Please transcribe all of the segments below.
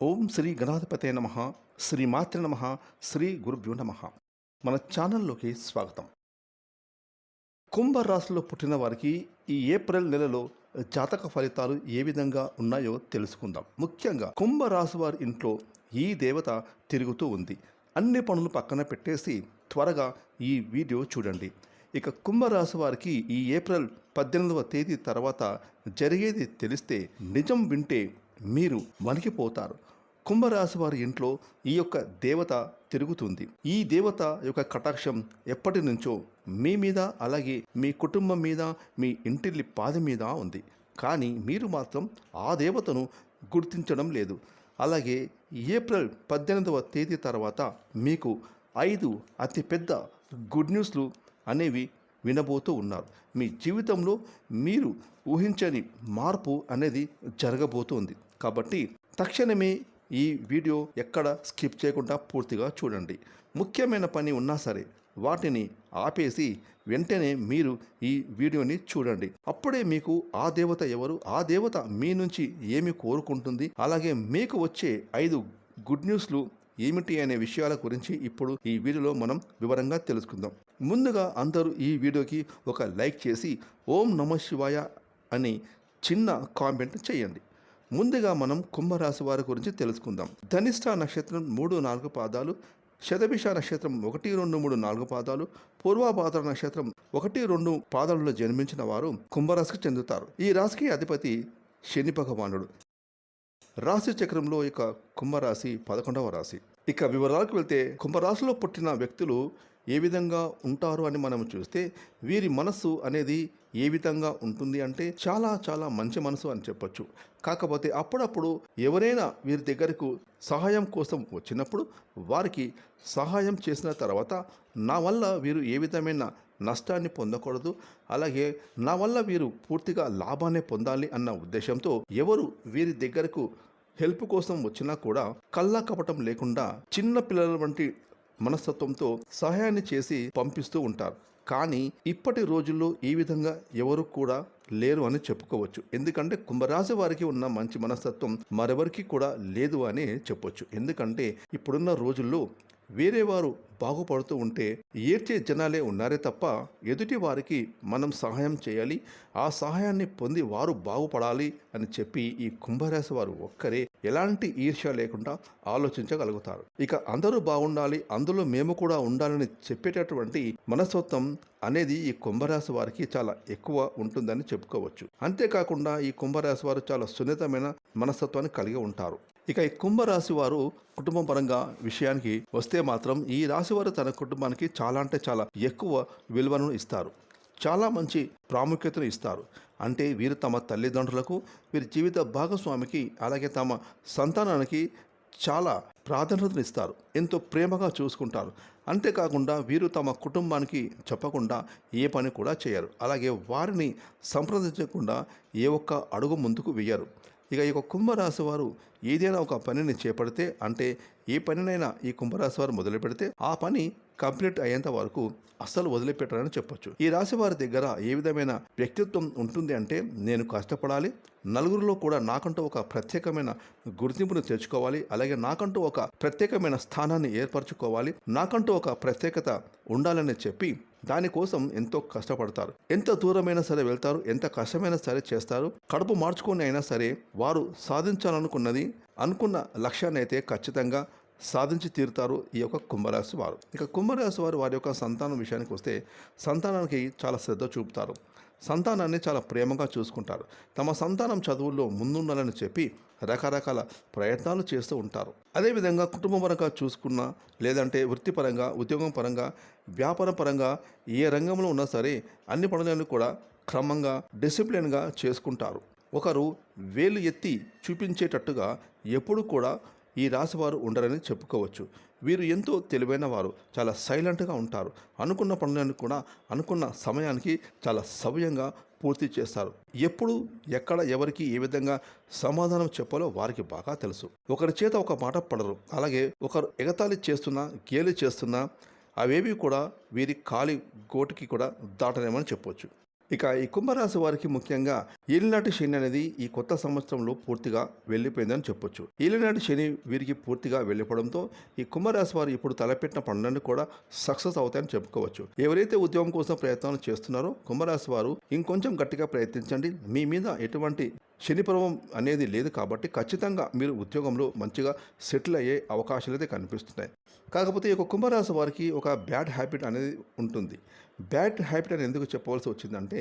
ఓం శ్రీ గణాధిపతే నమ శ్రీ మాతృ నమ శ్రీ గురుభ్యో నమ. మన ఛానల్లోకి స్వాగతం. కుంభరాశిలో పుట్టిన వారికి ఈ ఏప్రిల్ నెలలో జాతక ఫలితాలు ఏ విధంగా ఉన్నాయో తెలుసుకుందాం. ముఖ్యంగా కుంభరాశి వారి ఇంట్లో ఈ దేవత తిరుగుతూ ఉంది. అన్ని పనులు పక్కన పెట్టేసి త్వరగా ఈ వీడియో చూడండి. ఇక కుంభరాశి వారికి ఈ ఏప్రిల్ పద్దెనిమిదవ తేదీ తర్వాత జరిగేది తెలిస్తే నిజం వింటే మీరు వణికిపోతారు. కుంభరాశి వారి ఇంట్లో ఈ యొక్క దేవత తిరుగుతుంది. ఈ దేవత యొక్క కటాక్షం ఎప్పటి నుంచో మీ మీద అలాగే మీ కుటుంబం మీద మీ ఇంటిల్లి పాది మీద ఉంది. కానీ మీరు మాత్రం ఆ దేవతను గుర్తించడం లేదు. అలాగే ఏప్రిల్ పద్దెనిమిదవ తేదీ తర్వాత మీకు ఐదు అతిపెద్ద గుడ్ న్యూస్లు అనేవి వినబోతూ ఉన్నారు. మీ జీవితంలో మీరు ఊహించని మార్పు అనేది జరగబోతుంది. కాబట్టి తక్షణమే ఈ వీడియో ఎక్కడ స్కిప్ చేయకుండా పూర్తిగా చూడండి. ముఖ్యమైన పని ఉన్నా సరే వాటిని ఆపేసి వెంటనే మీరు ఈ వీడియోని చూడండి. అప్పుడే మీకు ఆ దేవత ఎవరు ఆ దేవత మీ నుంచి ఏమి కోరుకుంటుంది అలాగే మీకు వచ్చే ఐదు గుడ్ న్యూస్లు ఏమిటి అనే విషయాల గురించి ఇప్పుడు ఈ వీడియోలో మనం వివరంగా తెలుసుకుందాం. ముందుగా అందరూ ఈ వీడియోకి ఒక లైక్ చేసి ఓం నమ శివాయ అని చిన్న కామెంట్ చేయండి. ముందుగా మనం కుంభరాశి వారి గురించి తెలుసుకుందాం. ధనిష్ట నక్షత్రం మూడు నాలుగు పాదాలు శతభిష నక్షత్రం ఒకటి రెండు మూడు నాలుగు పాదాలు పూర్వభాద్ర నక్షత్రం ఒకటి రెండు పాదాలలో జన్మించిన వారు కుంభరాశికి చెందుతారు. ఈ రాశికి అధిపతి శని భగవానుడు. రాశి చక్రంలో ఇక కుంభరాశి పదకొండవ రాశి. ఇక వివరాలకు వెళ్తే కుంభరాశిలో పుట్టిన వ్యక్తులు ఏ విధంగా ఉంటారు అని మనం చూస్తే వీరి మనస్సు అనేది ఏ విధంగా ఉంటుంది అంటే చాలా చాలా మంచి మనసు అని చెప్పొచ్చు. కాకపోతే అప్పుడప్పుడు ఎవరైనా వీరి దగ్గరకు సహాయం కోసం వచ్చినప్పుడు వారికి సహాయం చేసిన తర్వాత నా వల్ల వీరు ఏ విధమైన నష్టాన్ని పొందకూడదు. అలాగే నా వల్ల వీరు పూర్తిగా లాభాన్ని పొందాలి అన్న ఉద్దేశంతో ఎవరు వీరి దగ్గరకు హెల్ప్ కోసం వచ్చినా కూడా కళ్ళ కపటం లేకుండా చిన్న పిల్లల వంటి మనస్తత్వంతో సహాయాన్ని చేసి పంపిస్తూ ఉంటారు. కానీ ఇప్పటి రోజుల్లో ఈ విధంగా ఎవరు కూడా లేరు అని చెప్పుకోవచ్చు. ఎందుకంటే కుంభరాశి వారికి ఉన్న మంచి మనస్తత్వం మరెవరికి కూడా లేదు అని చెప్పొచ్చు. ఎందుకంటే ఇప్పుడున్న రోజుల్లో వేరే వారు బాగుపడుతూ ఉంటే ఏడ్చే జనాలే ఉన్నారే తప్ప ఎదుటి వారికి మనం సహాయం చేయాలి ఆ సహాయాన్ని పొంది వారు బాగుపడాలి అని చెప్పి ఈ కుంభరాశి వారు ఒక్కరే ఎలాంటి ఈర్ష్య లేకుండా ఆలోచించగలుగుతారు. ఇక అందరూ బాగుండాలి అందులో మేము కూడా ఉండాలని చెప్పేటటువంటి మనస్తత్వం అనేది ఈ కుంభరాశి వారికి చాలా ఎక్కువ ఉంటుందని చెప్పుకోవచ్చు. అంతేకాకుండా ఈ కుంభరాశి వారు చాలా సున్నితమైన మనస్తత్వాన్ని కలిగి ఉంటారు. ఇక ఈ కుంభరాశి వారు కుటుంబం పరంగా విషయానికి వస్తే మాత్రం ఈ రాశి వారు తన కుటుంబానికి చాలా అంటే చాలా ఎక్కువ విలువను ఇస్తారు. చాలా మంచి ప్రాముఖ్యతను ఇస్తారు. అంటే వీరు తమ తల్లిదండ్రులకు వీరి జీవిత భాగస్వామికి అలాగే తమ సంతానానికి చాలా ప్రాధాన్యతను ఇస్తారు. ఎంతో ప్రేమగా చూసుకుంటారు. అంతేకాకుండా వీరు తమ కుటుంబానికి చెప్పకుండా ఏ పని కూడా చేయరు. అలాగే వారిని సంప్రదించకుండా ఏ ఒక్క అడుగు ముందుకు వేయరు. ఇక ఈ యొక్క కుంభరాశి వారు ఏదైనా ఒక పనిని చేపడితే అంటే ఏ పనినైనా ఈ కుంభరాశి వారు మొదలు పెడితే ఆ పని కంప్లీట్ అయ్యేంత వరకు అస్సలు వదిలిపెట్టారని చెప్పొచ్చు. ఈ రాశి వారి దగ్గర ఏ విధమైన వ్యక్తిత్వం ఉంటుంది అంటే నేను కష్టపడాలి నలుగురిలో కూడా నాకంటూ ఒక ప్రత్యేకమైన గుర్తింపును తెచ్చుకోవాలి అలాగే నాకంటూ ఒక ప్రత్యేకమైన స్థానాన్ని ఏర్పరచుకోవాలి నాకంటూ ఒక ప్రత్యేకత ఉండాలని చెప్పి దానికోసం ఎంతో కష్టపడతారు. ఎంత దూరమైనా సరే వెళ్తారు ఎంత కష్టమైనా సరే చేస్తారు. కడుపు మార్చుకొని అయినా సరే వారు సాధించాలనుకున్నది అనుకున్న లక్ష్యాన్ని అయితే ఖచ్చితంగా సాధించి తీరుతారు ఈ యొక్క కుంభరాశి వారు. ఇక కుంభరాశి వారు వారి యొక్క సంతానం విషయానికి వస్తే సంతానానికి చాలా శ్రద్ధ చూపుతారు. సంతానాన్ని చాలా ప్రేమగా చూసుకుంటారు. తమ సంతానం చదువుల్లో ముందుండాలని చెప్పి రకరకాల ప్రయత్నాలు చేస్తూ ఉంటారు. అదేవిధంగా కుటుంబ పరంగా చూసుకున్న లేదంటే వృత్తిపరంగా ఉద్యోగం పరంగా వ్యాపార పరంగా ఏ రంగంలో ఉన్నా సరే అన్ని పనులను కూడా క్రమంగా డిసిప్లిన్గా చేసుకుంటారు. ఒకరు వేలు ఎత్తి చూపించేటట్టుగా ఎప్పుడు కూడా ఈ రాశివారు ఉండరని చెప్పుకోవచ్చు. వీరు ఎంతో తెలివైన వారు చాలా సైలెంట్గా ఉంటారు. అనుకున్న పనులను కూడా అనుకున్న సమయానికి చాలా సవ్యంగా పూర్తి చేస్తారు. ఎప్పుడు ఎక్కడ ఎవరికి ఏ విధంగా సమాధానం చెప్పాలో వారికి బాగా తెలుసు. ఒకరి చేత ఒక మాట పడరు. అలాగే ఒకరు ఎగతాళి చేస్తున్నా గేలి చేస్తున్నా అవేవి కూడా వీరి కాలి గోటికి కూడా దాటనేమని చెప్పొచ్చు. ఇక ఈ కుంభరాశి వారికి ముఖ్యంగా ఏలినాటి శని అనేది ఈ కొత్త సంవత్సరంలో పూర్తిగా వెళ్ళిపోయిందని చెప్పొచ్చు. ఏలినాటి శని వీరికి పూర్తిగా వెళ్ళిపోవడంతో ఈ కుంభరాశి వారు ఇప్పుడు తలపెట్టిన పనులన్నీ కూడా సక్సెస్ అవుతాయని చెప్పుకోవచ్చు. ఎవరైతే ఉద్యోగం కోసం ప్రయత్నాలు చేస్తున్నారో కుంభరాశి వారు ఇంకొంచెం గట్టిగా ప్రయత్నించండి. మీ మీద ఎటువంటి శని ప్రభావం అనేది లేదు కాబట్టి ఖచ్చితంగా మీరు ఉద్యోగంలో మంచిగా సెటిల్ అయ్యే అవకాశాలు అయితే కనిపిస్తున్నాయి. కాకపోతే ఈ యొక్క కుంభరాశి వారికి ఒక బ్యాడ్ హ్యాబిట్ అనేది ఉంటుంది. బ్యాడ్ హ్యాబిట్ అని ఎందుకు చెప్పవలసి వచ్చిందంటే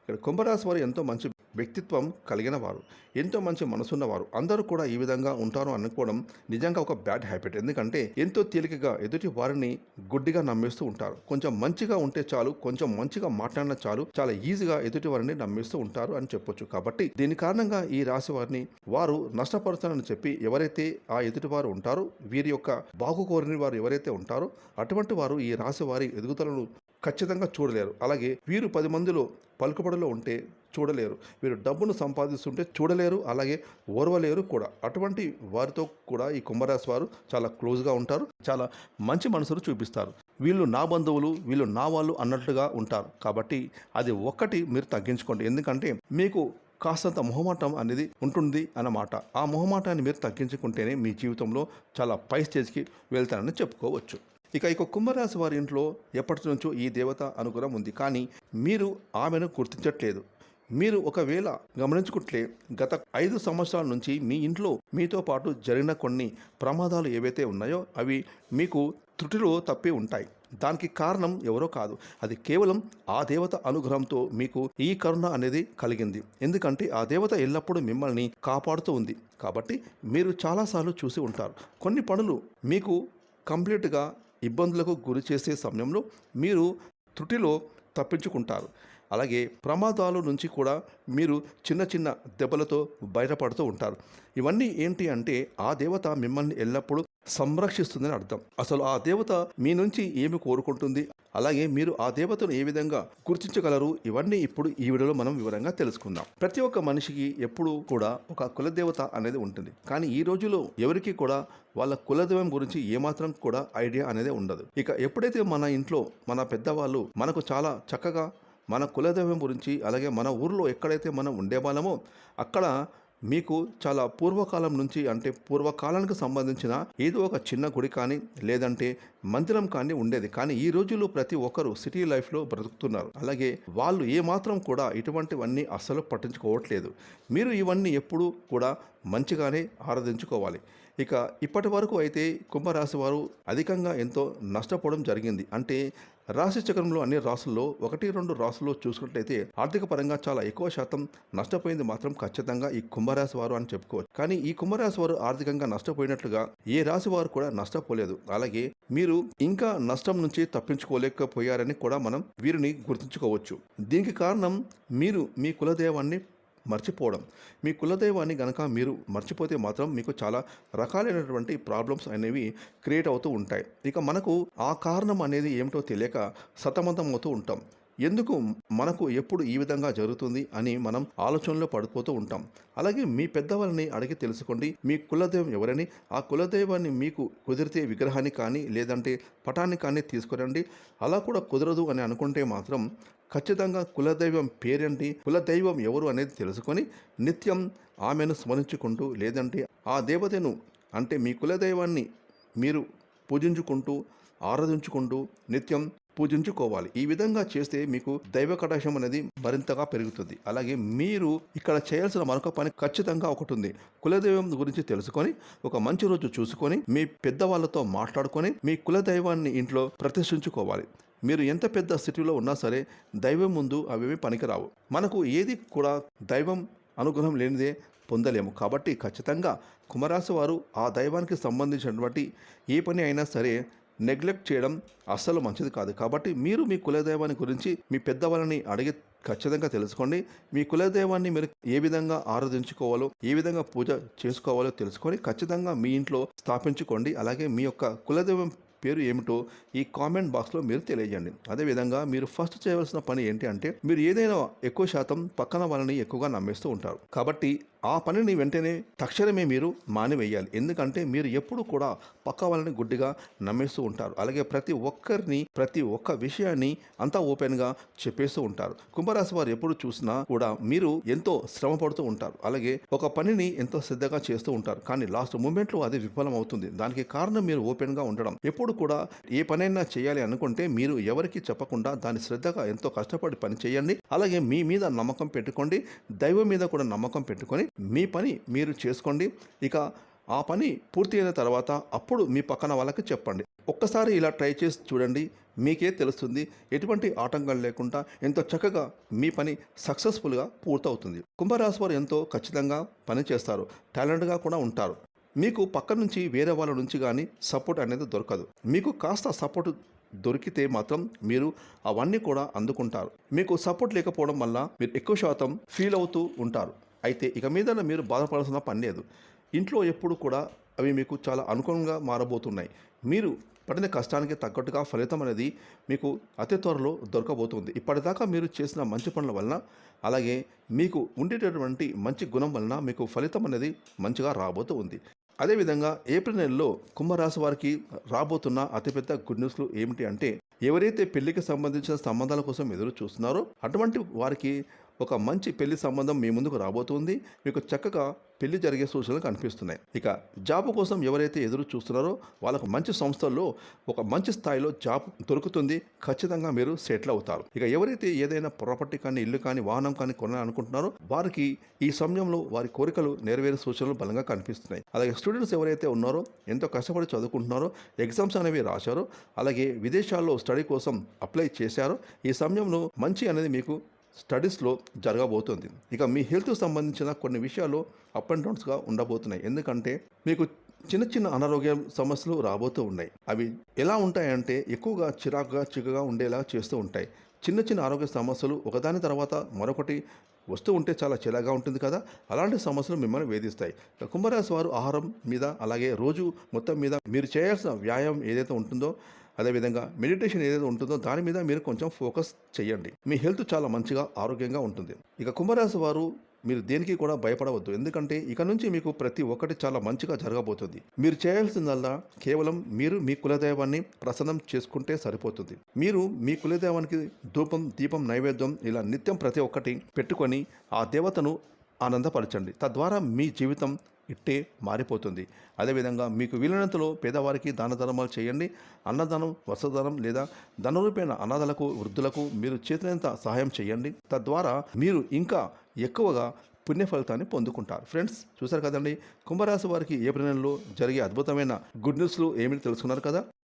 ఇక్కడ కుంభరాశి వారు ఎంతో మంచి వ్యక్తిత్వం కలిగిన వారు ఎంతో మంచి మనసున్నవారు అందరూ కూడా ఈ విధంగా ఉంటారు అనుకోవడం నిజంగా ఒక బ్యాడ్ హ్యాబిట్. ఎందుకంటే ఎంతో తేలికగా ఎదుటి వారిని గుడ్డిగా నమ్మేస్తూ ఉంటారు. కొంచెం మంచిగా ఉంటే చాలు కొంచెం మంచిగా మాట్లాడినా చాలు చాలా ఈజీగా ఎదుటి వారిని నమ్మేస్తూ ఉంటారు అని చెప్పొచ్చు. కాబట్టి దీని కారణంగా ఈ రాశి వారిని వారు నష్టపరుస్తారని చెప్పి ఎవరైతే ఆ ఎదుటి వారు ఉంటారో వీరి యొక్క బాగు కోరిన వారు ఎవరైతే ఉంటారో అటువంటి వారు ఈ రాశి వారి ఎదుగుదలను ఖచ్చితంగా చూడలేరు. అలాగే వీరు పది మందిలో పలుకుబడిలో ఉంటే చూడలేరు. వీరు డబ్బును సంపాదిస్తుంటే చూడలేరు అలాగే ఓర్వలేరు కూడా. అటువంటి వారితో కూడా ఈ కుంభరాశి వారు చాలా క్లోజ్గా ఉంటారు చాలా మంచి మనసులు చూపిస్తారు. వీళ్ళు నా బంధువులు వీళ్ళు నా వాళ్ళు అన్నట్టుగా ఉంటారు. కాబట్టి అది ఒక్కటి మీరు తగ్గించుకోండి. ఎందుకంటే మీకు కాస్తంత మొహమాటం అనేది ఉంటుంది అన్నమాట. ఆ మొహమాటాన్ని మీరు తగ్గించుకుంటేనే మీ జీవితంలో చాలా పై స్టేజ్కి వెళ్తారని చెప్పుకోవచ్చు. ఇక ఇక కుంభరాశి వారి ఇంట్లో ఎప్పటి నుంచో ఈ దేవత అనుగ్రహం ఉంది. కానీ మీరు ఆమెను గుర్తించట్లేదు. మీరు ఒకవేళ గమనించుకుంటే గత ఐదు సంవత్సరాల నుంచి మీ ఇంట్లో మీతో పాటు జరిగిన కొన్ని ప్రమాదాలు ఏవైతే ఉన్నాయో అవి మీకు త్రుటిలో తప్పి ఉంటాయి. దానికి కారణం ఎవరో కాదు. అది కేవలం ఆ దేవత అనుగ్రహంతో మీకు ఈ కరుణ అనేది కలిగింది. ఎందుకంటే ఆ దేవత ఎల్లప్పుడూ మిమ్మల్ని కాపాడుతూ ఉంది. కాబట్టి మీరు చాలాసార్లు చూసి ఉంటారు. కొన్ని పనులు మీకు కంప్లీట్గా ఇబ్బందులకు గురి చేసే సమయంలో మీరు త్రుటిలో తప్పించుకుంటారు. అలాగే ప్రమాదాల నుంచి కూడా మీరు చిన్న చిన్న దెబ్బలతో బయటపడుతూ ఉంటారు. ఇవన్నీ ఏంటి అంటే ఆ దేవత మిమ్మల్ని ఎల్లప్పుడూ సంరక్షిస్తుందని అర్థం. అసలు ఆ దేవత మీ నుంచి ఏమి కోరుకుంటుంది? అలాగే మీరు ఆ దేవతను ఏ విధంగా గుర్తించగలరు? ఇవన్నీ ఇప్పుడు ఈ వీడియోలో మనం వివరంగా తెలుసుకుందాం. ప్రతి ఒక్క మనిషికి ఎప్పుడూ కూడా ఒక కులదేవత అనేది ఉంటుంది. కానీ ఈ రోజులో ఎవరికి కూడా వాళ్ళ కులదైవం గురించి ఏమాత్రం కూడా ఐడియా అనేది ఉండదు. ఇక ఎప్పుడైతే మన ఇంట్లో మన పెద్దవాళ్ళు మనకు చాలా చక్కగా మన కులదైవం గురించి అలాగే మన ఊర్లో ఎక్కడైతే మనం ఉండేవాళ్ళమో అక్కడ మీకు చాలా పూర్వకాలం నుంచి అంటే పూర్వకాలానికి సంబంధించిన ఏదో ఒక చిన్న గుడి కానీ లేదంటే మందిరం కానీ ఉండేది. కానీ ఈ రోజుల్లో ప్రతి ఒక్కరు సిటీ లైఫ్లో బ్రతుకుతున్నారు. అలాగే వాళ్ళు ఏమాత్రం కూడా ఇటువంటివన్నీ అస్సలు పట్టించుకోవట్లేదు. మీరు ఇవన్నీ ఎప్పుడూ కూడా మంచిగానే ఆరాధించుకోవాలి. ఇక ఇప్పటి వరకు అయితే కుంభరాశి వారు అధికంగా ఎంతో నష్టపోవడం జరిగింది. అంటే రాశి చక్రంలో అన్ని రాసుల్లో ఒకటి రెండు రాసుల్లో చూసుకున్నట్లయితే ఆర్థిక పరంగా చాలా ఎక్కువ శాతం నష్టపోయింది మాత్రం ఖచ్చితంగా ఈ కుంభరాశి వారు అని చెప్పుకోవచ్చు. కానీ ఈ కుంభరాశి వారు ఆర్థికంగా నష్టపోయినట్లుగా ఏ రాశి వారు కూడా నష్టపోలేదు. అలాగే మీరు ఇంకా నష్టం నుంచి తప్పించుకోలేకపోయారని కూడా మనం వీరిని గుర్తుంచుకోవచ్చు. దీనికి కారణం మీరు మీ కులదేవాన్ని మర్చిపోవడం. మీ కులదైవాన్ని గనక మీరు మర్చిపోతే మాత్రం మీకు చాలా రకాలైనటువంటి ప్రాబ్లమ్స్ అనేవి క్రియేట్ అవుతూ ఉంటాయి. ఇక మనకు ఆ కారణం అనేది ఏమిటో తెలియక సతమతం అవుతూ ఉంటాం. ఎందుకు మనకు ఎప్పుడు ఈ విధంగా జరుగుతుంది అని మనం ఆలోచనలో పడిపోతూ ఉంటాం. అలాగే మీ పెద్దవాళ్ళని అడిగి తెలుసుకోండి. మీ కులదైవం ఎవరని? ఆ కులదైవాన్ని మీకు కుదిరితే విగ్రహాన్ని కానీ లేదంటే పటాన్ని కానీ తీసుకురండి. అలా కూడా కుదరదు అని అనుకుంటే మాత్రం ఖచ్చితంగా కులదైవం పేరేంటి? కులదైవం ఎవరు అనేది తెలుసుకొని నిత్యం ఆమెను స్మరించుకుంటూ లేదంటే ఆ దేవతను అంటే మీ కులదైవాన్ని మీరు పూజించుకుంటూ ఆరాధించుకుంటూ నిత్యం పూజించుకోవాలి. ఈ విధంగా చేస్తే మీకు దైవ కటాక్షం అనేది మరింతగా పెరుగుతుంది. అలాగే మీరు ఇక్కడ చేయాల్సిన మరొక పని ఖచ్చితంగా ఒకటి ఉంది కులదైవం గురించి తెలుసుకొని ఒక మంచి రోజు చూసుకొని మీ పెద్దవాళ్ళతో మాట్లాడుకొని మీ కులదైవాన్ని ఇంట్లో ప్రతిష్ఠించుకోవాలి. మీరు ఎంత పెద్ద సిటీలో ఉన్నా సరే దైవం ముందు అవేమీ పనికిరావు. మనకు ఏది కూడా దైవం అనుగ్రహం లేనిదే పొందలేము. కాబట్టి ఖచ్చితంగా కుమరాశి వారు ఆ దైవానికి సంబంధించినటువంటి ఏ పని అయినా సరే నెగ్లెక్ట్ చేయడం అస్సలు మంచిది కాదు. కాబట్టి మీరు మీ కులదైవాన్ని గురించి మీ పెద్దవాళ్ళని అడిగి ఖచ్చితంగా తెలుసుకోండి. మీ కులదైవాన్ని మీరు ఏ విధంగా ఆరాధించుకోవాలో ఏ విధంగా పూజ చేసుకోవాలో తెలుసుకొని ఖచ్చితంగా మీ ఇంట్లో స్థాపించుకోండి. అలాగే మీ యొక్క కులదైవం పేరు ఏమిటో ఈ కామెంట్ బాక్స్లో మీరు తెలియజేయండి. అదేవిధంగా మీరు ఫస్ట్ చేయవలసిన పని ఏంటి అంటే మీరు ఏదైనా ఎక్కువ శాతం పక్కన వాళ్ళని ఎక్కువగా నమ్మేస్తూ ఉంటారు. కాబట్టి ఆ పనిని వెంటనే తక్షణమే మీరు మానివేయాలి. ఎందుకంటే మీరు ఎప్పుడు కూడా పక్క వాళ్ళని గుడ్డిగా నమ్మేస్తూ ఉంటారు. అలాగే ప్రతి ఒక్కరిని ప్రతి ఒక్క విషయాన్ని అంతా ఓపెన్గా చెప్పేస్తూ ఉంటారు. కుంభరాశి వారు ఎప్పుడు చూసినా కూడా మీరు ఎంతో శ్రమ పడుతూ ఉంటారు. అలాగే ఒక పనిని ఎంతో శ్రద్ధగా చేస్తూ ఉంటారు. కానీ లాస్ట్ మూమెంట్లో అది విఫలం అవుతుంది దానికి కారణం మీరు ఓపెన్గా ఉండడం. ఎప్పుడు కూడా ఏ పనైనా చేయాలి అనుకుంటే మీరు ఎవరికి చెప్పకుండా దాని శ్రద్ధగా ఎంతో కష్టపడి పని చేయండి. అలాగే మీ మీద నమ్మకం పెట్టుకోండి. దైవం మీద కూడా నమ్మకం పెట్టుకొని మీ పని మీరు చేసుకోండి. ఇక ఆ పని పూర్తి అయిన తర్వాత అప్పుడు మీ పక్కన వాళ్ళకి చెప్పండి. ఒక్కసారి ఇలా ట్రై చేసి చూడండి. మీకే తెలుస్తుంది ఎటువంటి ఆటంకం లేకుండా ఎంతో చక్కగా మీ పని సక్సెస్ఫుల్గా పూర్తవుతుంది. కుంభరాశి వారు ఎంతో ఖచ్చితంగా పని చేస్తారు. టాలెంట్గా కూడా ఉంటారు. మీకు పక్క నుంచి వేరే వాళ్ళ నుంచి కానీ సపోర్ట్ అనేది దొరకదు. మీకు కాస్త సపోర్ట్ దొరికితే మాత్రం మీరు అవన్నీ కూడా అందుకుంటారు. మీకు సపోర్ట్ లేకపోవడం వల్ల మీరు ఎక్కువ శాతం ఫీల్ అవుతూ ఉంటారు. అయితే ఇక మీద మీరు బాధపడాల్సిన పని లేదు. ఇంట్లో ఎప్పుడు కూడా అవి మీకు చాలా అనుకూలంగా మారబోతున్నాయి. మీరు పడిన కష్టానికి తగ్గట్టుగా ఫలితం అనేది మీకు అతి త్వరలో దొరకబోతుంది. ఇప్పటిదాకా మీరు చేసిన మంచి పనుల వలన అలాగే మీకు ఉండేటటువంటి మంచి గుణం వలన మీకు ఫలితం అనేది మంచిగా రాబోతూ ఉంది. అదేవిధంగా ఏప్రిల్ నెలలో కుంభరాశి వారికి రాబోతున్న అతిపెద్ద గుడ్ న్యూస్లు ఏమిటి అంటే ఎవరైతే పెళ్ళికి సంబంధించిన సంబంధాల కోసం ఎదురు చూస్తున్నారో అటువంటి వారికి ఒక మంచి పెళ్ళి సంబంధం మీ ముందుకు రాబోతుంది. మీకు చక్కగా పెళ్ళి జరిగే సూచనలు కనిపిస్తున్నాయి. ఇక జాబ్ కోసం ఎవరైతే ఎదురు చూస్తున్నారో వాళ్ళకు మంచి సంస్థల్లో ఒక మంచి స్థాయిలో జాబ్ దొరుకుతుంది. ఖచ్చితంగా మీరు సెటిల్ అవుతారు. ఇక ఎవరైతే ఏదైనా ప్రాపర్టీ కానీ ఇల్లు కానీ వాహనం కానీ కొనాలనుకుంటున్నారో వారికి ఈ సమయంలో వారి కోరికలు నెరవేరే సూచనలు బలంగా కనిపిస్తున్నాయి. అలాగే స్టూడెంట్స్ ఎవరైతే ఉన్నారో ఎంతో కష్టపడి చదువుకుంటున్నారో ఎగ్జామ్స్ అనేవి రాశారో. అలాగే విదేశాల్లో స్టడీ కోసం అప్లై చేశారో. ఈ సమయంలో మంచి అనేది మీకు స్టడీస్లో జరగబోతుంది. ఇక మీ హెల్త్కు సంబంధించిన కొన్ని విషయాలు అప్ అండ్ డౌన్స్గా ఉండబోతున్నాయి. ఎందుకంటే మీకు చిన్న చిన్న అనారోగ్య సమస్యలు రాబోతూ ఉన్నాయి. అవి ఎలా ఉంటాయంటే ఎక్కువగా చిరాకుగా చిక్కగా ఉండేలా చేస్తూ ఉంటాయి. చిన్న చిన్న ఆరోగ్య సమస్యలు ఒకదాని తర్వాత మరొకటి వస్తూ ఉంటే చాలా చిరాగా ఉంటుంది కదా? అలాంటి సమస్యలు మిమ్మల్ని వేధిస్తాయి. కుంభరాశి వారు ఆహారం మీద అలాగే రోజు మొత్తం మీద మీరు చేయాల్సిన వ్యాయామం ఏదైతే ఉంటుందో అదేవిధంగా మెడిటేషన్ ఏదైతే ఉంటుందో దాని మీద మీరు కొంచెం ఫోకస్ చేయండి. మీ హెల్త్ చాలా మంచిగా ఆరోగ్యంగా ఉంటుంది. ఇక కుంభరాశి వారు మీరు దేనికి కూడా భయపడవద్దు. ఎందుకంటే ఇక నుంచి మీకు ప్రతి ఒక్కటి చాలా మంచిగా జరగబోతుంది. మీరు చేయాల్సిందల్లా కేవలం మీరు మీ కులదైవాన్ని ప్రసన్నం చేసుకుంటే సరిపోతుంది. మీరు మీ కులదైవానికి ధూపం దీపం నైవేద్యం ఇలా నిత్యం ప్రతి ఒక్కటి పెట్టుకొని ఆ దేవతను ఆనందపరచండి. తద్వారా మీ జీవితం ఇట్టే మారిపోతుంది. అదేవిధంగా మీకు వీలైనంతలో పేదవారికి దాన ధర్మాలు చేయండి. అన్నదానం వస్త్రదానం లేదా ధనరూపేణ అనాథలకు వృద్ధులకు మీరు చేతులంత సహాయం చేయండి. తద్వారా మీరు ఇంకా ఎక్కువగా పుణ్య ఫలితాన్ని పొందుకుంటారు. ఫ్రెండ్స్ చూసారు కదండి? కుంభరాశి వారికి ఏప్రిల్ నెలలో జరిగే అద్భుతమైన గుడ్ న్యూస్లు ఏమిటి తెలుసుకున్నారు కదా?